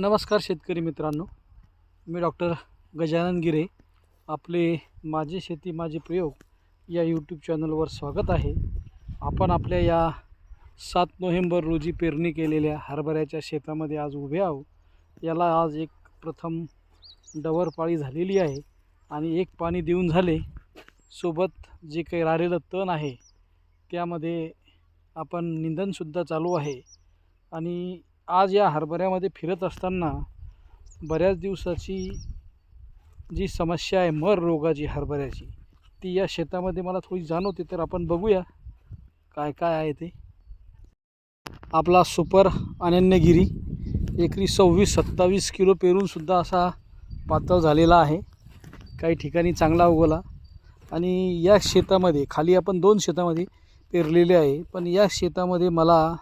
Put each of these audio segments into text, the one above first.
नमस्कार शेतकरी मित्रांनो. मी डॉक्टर गजानन गिरे. आपले माझी शेती माझे प्रयोग या यूट्यूब चॅनलवर स्वागत आहे. आपण आपल्या या सात नोव्हेंबर रोजी पेरणी केलेल्या हरभऱ्याच्या शेतामध्ये आज उभे आहोत. याला आज एक प्रथम डवर पाळी झालेली आहे आणि एक पाणी देऊन झाले. सोबत जे काही राहिलेलं तण आहे त्यामध्ये आपण निंदनसुद्धा चालू आहे. आणि आज या हरभऱ्यामध्ये फिरत असताना बऱ्याच दिवसाची जी समस्या आहे मर रोगाची हरभऱ्याची ती या शेतामध्ये मला थोडी जाणवते तर आपण बघूया काय काय आहे ते. आपला सुपर अनन्यगिरी एकरी सव्वीस सत्तावीस किलो पेरूनसुद्धा असा पातळ झालेला आहे. काही ठिकाणी चांगला उगवला. आणि या शेतामध्ये खाली आपण दोन शेतामध्ये पेरलेले आहे पण या शेतामध्ये मला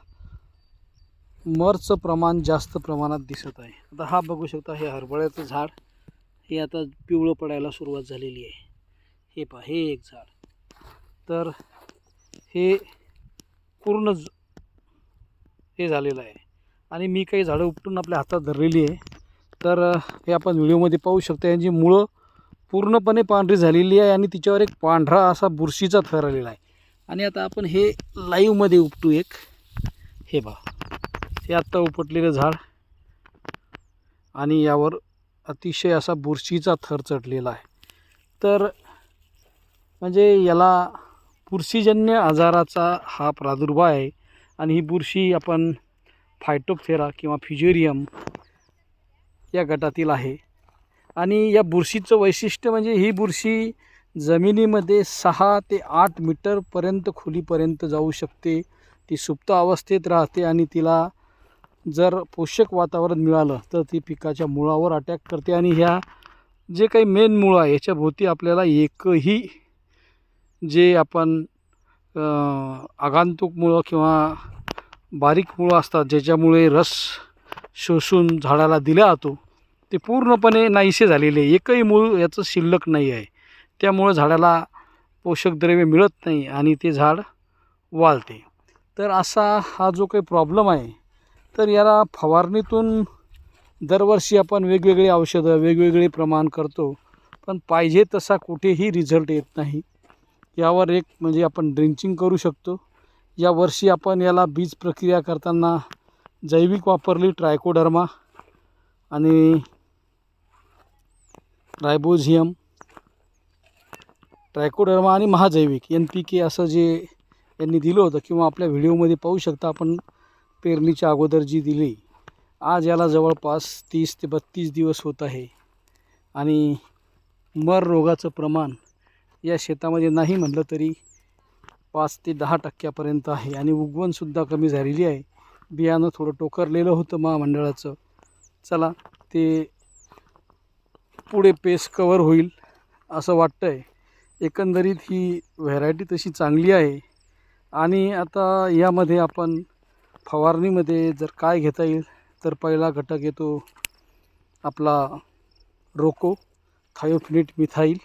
मरचं प्रमाण जास्त प्रमाणात दिसत आहे. आता हा बघू शकता हे हरभऱ्याचं झाड हे आता पिवळं पडायला सुरुवात झालेली आहे. हे पहा हे एक झाड. तर हे पूर्ण ज- हे झालेलं आहे. आणि मी काही झाडं उपटून आपल्या हातात धरलेली आहे. तर हे आपण व्हिडिओमध्ये पाहू शकता यांची मुळं पूर्णपणे पांढरी झालेली आहे आणि तिच्यावर एक पांढरा असा बुरशीचा थर आलेला आहे. आणि आता आपण हे लाईव्हमध्ये उपटू एक. हे पहा. हे आत्ता उपटलेलं झाड. आणि यावर अतिशय असा बुरशीचा थर चढलेला आहे. तर म्हणजे याला बुरशीजन्य आजाराचा हा प्रादुर्भाव आहे. आणि ही बुरशी आपण फायटोपथेरा किंवा फिजेरियम या गटातील आहे. आणि या बुरशीचं वैशिष्ट्य म्हणजे ही बुरशी जमिनीमध्ये सहा ते आठ मीटरपर्यंत खोलीपर्यंत जाऊ शकते. ती सुप्त अवस्थेत राहते आणि तिला जर पोषक वातावरण मिळालं तर ती पिकाच्या मुळावर अटॅक करते आणि ह्या जे काही मेन मुळं आहे याच्याभोवती आपल्याला एकही जे आपण आगांतुक मुळं किंवा बारीक मुळं असतात ज्याच्यामुळे रस शोषून झाडाला दिला जातो ते पूर्णपणे नाहीसे झालेले एकही मूळ याचं शिल्लक नाही आहे. त्यामुळं झाडाला पोषक द्रव्य मिळत नाही आणि ते झाड वाळते. तर असा हा जो काही प्रॉब्लेम आहे तर याला फवारणीतून दरवर्षी आपण वेगवेगळी औषधं वेगवेगळे प्रमाण करतो. पण पाहिजे तसा कुठेही रिझल्ट येत नाही. यावर एक म्हणजे आपण ड्रिंचिंग करू शकतो. यावर्षी आपण याला बीज प्रक्रिया करताना जैविक वापरली ट्रायकोडर्मा आणि रायबोझियम ट्रायकोडर्मा आणि महाजैविक एन पी के असं जे यांनी दिलं होतं किंवा आपल्या व्हिडिओमध्ये पाहू शकता आपण. पेरणीच्या अगोदर जी दिली आज याला जवळपास तीस ते बत्तीस दिवस होत आहे. आणि मर रोगाचं प्रमाण या शेतामध्ये नाही म्हटलं तरी पाच ते दहा टक्क्यापर्यंत आहे. आणि उगवणसुद्धा कमी झालेली आहे. बियाणं थोडं टोकरलेलं होतं महामंडळाचं. चला ते पुढे पेस कवर होईल असं वाटतं आहे एकंदरीत ही व्हरायटी तशी चांगली आहे. आणि आता यामध्ये आपण फवारणीमध्ये जर काय घेता येईल तर पहिला घटक येतो आपला रोको थायोफिनिट मिथाईल.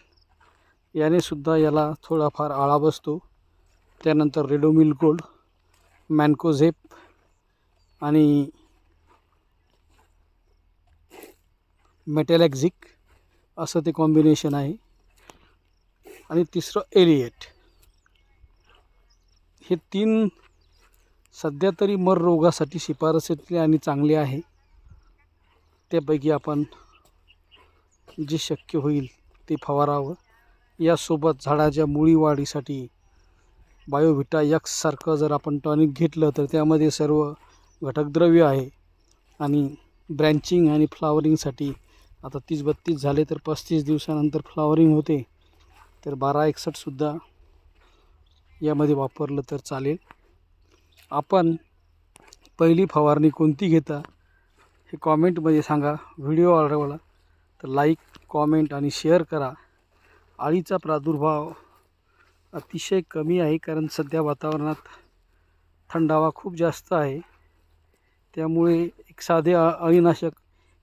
याने सुद्धा याला थोडाफार आळा बसतो. त्यानंतर रेडोमिल गोल्ड मॅनकोझेप आणि मेटॅलॅक्झिक असं ते कॉम्बिनेशन आहे. आणि तिसरं एलिएट. हे तीन सध्या तरी मर रोगासाठी शिफारसीतले आणि चांगले आहे. त्यापैकी आपण जे शक्य होईल ते फवारावं. यासोबत झाडाच्या मुळी वाढीसाठी बायोव्हिटा यक्ससारखं जर आपण टॉनिक घेतलं तर त्यामध्ये सर्व घटकद्रव्य आहे आणि ब्रँचिंग आणि फ्लावरिंगसाठी आता तीस बत्तीस झाले तर पस्तीस दिवसानंतर फ्लावरिंग होते. तर बारा एकसठसुद्धा यामध्ये वापरलं तर चालेल. आपण पहिली फवारणी कोणती घेता हे कॉमेंटमध्ये सांगा. व्हिडिओ आवडला तर लाईक कॉमेंट आणि शेअर करा. अळीचा प्रादुर्भाव अतिशय कमी आहे कारण सध्या वातावरणात थंडावा खूप जास्त आहे. त्यामुळे एक साधे अळीनाशक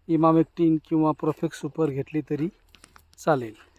इमामेक्टिन किंवा प्रोफेक्स सुपर घेतली तरी चालेल.